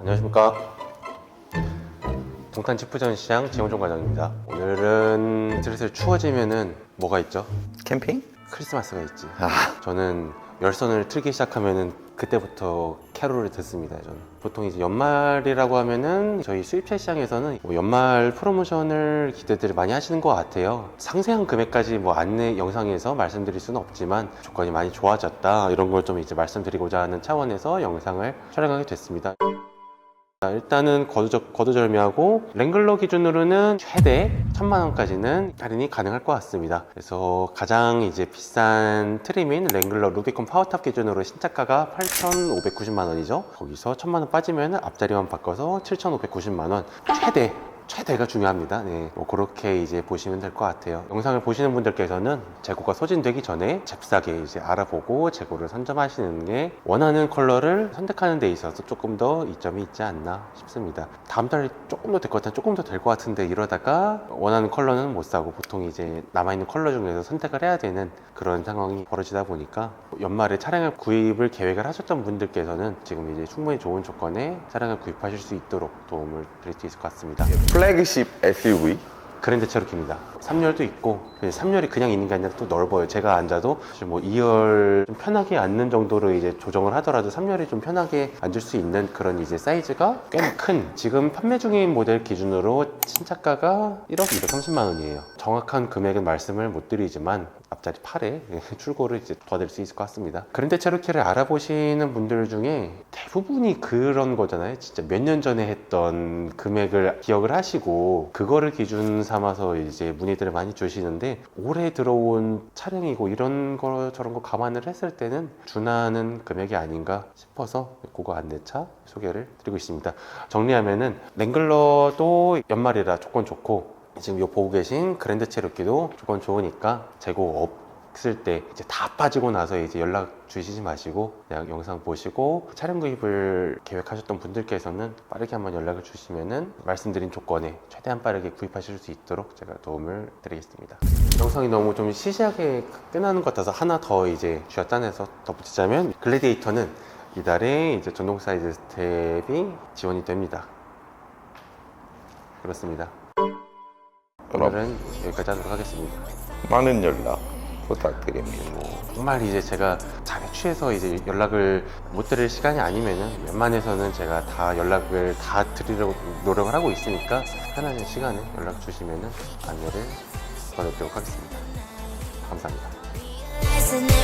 안녕하십니까. 동탄 지프전 시장 지원종 과장입니다. 오늘은 슬슬 추워지면은 뭐가 있죠? 캠핑? 크리스마스가 있지. 아, 저는 열선을 틀기 시작하면은 그때부터 캐롤을 듣습니다. 저는 보통 이제 연말이라고 하면은 저희 수입차 시장에서는 뭐 연말 프로모션을 기대들 많이 하시는 것 같아요. 상세한 금액까지 뭐 안내 영상에서 말씀드릴 수는 없지만 조건이 많이 좋아졌다 이런 걸 좀 이제 말씀드리고자 하는 차원에서 영상을 촬영하게 됐습니다. 자, 일단은 거두절, 거두절 미하고 랭글러 기준으로는 최대 천만 원까지는 할인이 가능할 것 같습니다. 그래서 가장 이제 비싼 트림인 랭글러 루비콘 파워탑 기준으로 신차가가 8,590만 원이죠. 거기서 천만 원 빠지면 앞자리만 바꿔서 7,590만 원 최대 최대가 중요합니다. 네, 뭐 그렇게 이제 보시면 될 것 같아요. 영상을 보시는 분들께서는 재고가 소진되기 전에 잽싸게 이제 알아보고 재고를 선점하시는 게 원하는 컬러를 선택하는 데 있어서 조금 더 이점이 있지 않나 싶습니다. 다음 달에 조금 더 될 것 같아, 조금 더 될 것 같은데 이러다가 원하는 컬러는 못 사고 보통 이제 남아있는 컬러 중에서 선택을 해야 되는 그런 상황이 벌어지다 보니까 연말에 차량을 구입을 계획을 하셨던 분들께서는 지금 이제 충분히 좋은 조건에 차량을 구입하실 수 있도록 도움을 드릴 수 있을 것 같습니다. 플래그십 SUV? 그랜드 체로키입니다. 3열도 있고 3열이 그냥 있는 게 아니라 또 넓어요. 제가 앉아도 뭐 2열 좀 편하게 앉는 정도로 이제 조정을 하더라도 3열이 좀 편하게 앉을 수 있는 그런 이제 사이즈가 꽤 큰 지금 판매 중인 모델 기준으로 신차가가 1억 230만 원이에요. 정확한 금액은 말씀을 못 드리지만 앞자리 8에 출고를 이제 도와드릴 수 있을 것 같습니다. 그랜드 체로키를 알아보시는 분들 중에 대부분이 그런 거잖아요. 진짜 몇 년 전에 했던 금액을 기억을 하시고 그거를 기준 삼아서 이제 문의들을 많이 주시는데 올해 들어온 차량이고 이런 거 저런 거 감안을 했을 때는 준하는 금액이 아닌가 싶어서 그거 안내차 소개를 드리고 있습니다. 정리하면은 랭글러도 연말이라 조건 좋고 지금 요 보고 계신 그랜드 체로키도 조건 좋으니까 재고 없을 때 이제 다 빠지고 나서 이제 연락 주시지 마시고 그냥 영상 보시고 차량 구입을 계획하셨던 분들께서는 빠르게 한번 연락을 주시면은 말씀드린 조건에 최대한 빠르게 구입하실 수 있도록 제가 도움을 드리겠습니다. 영상이 너무 좀 시시하게 끝나는 것 같아서 하나 더 이제 쥐어짜내서 덧붙이자면 글래디에이터는 이달에 이제 전동 사이즈 스텝이 지원이 됩니다. 그렇습니다. 그럼 오늘은 여기까지 하도록 하겠습니다. 많은 연락 부탁드립니다. 정말 이제 제가 잠에 취해서 이제 연락을 못 드릴 시간이 아니면은 웬만해서는 제가 다 연락을 다 드리려고 노력을 하고 있으니까 편한 시간에 연락 주시면은 안내를 걸어드리도록 하겠습니다. 감사합니다.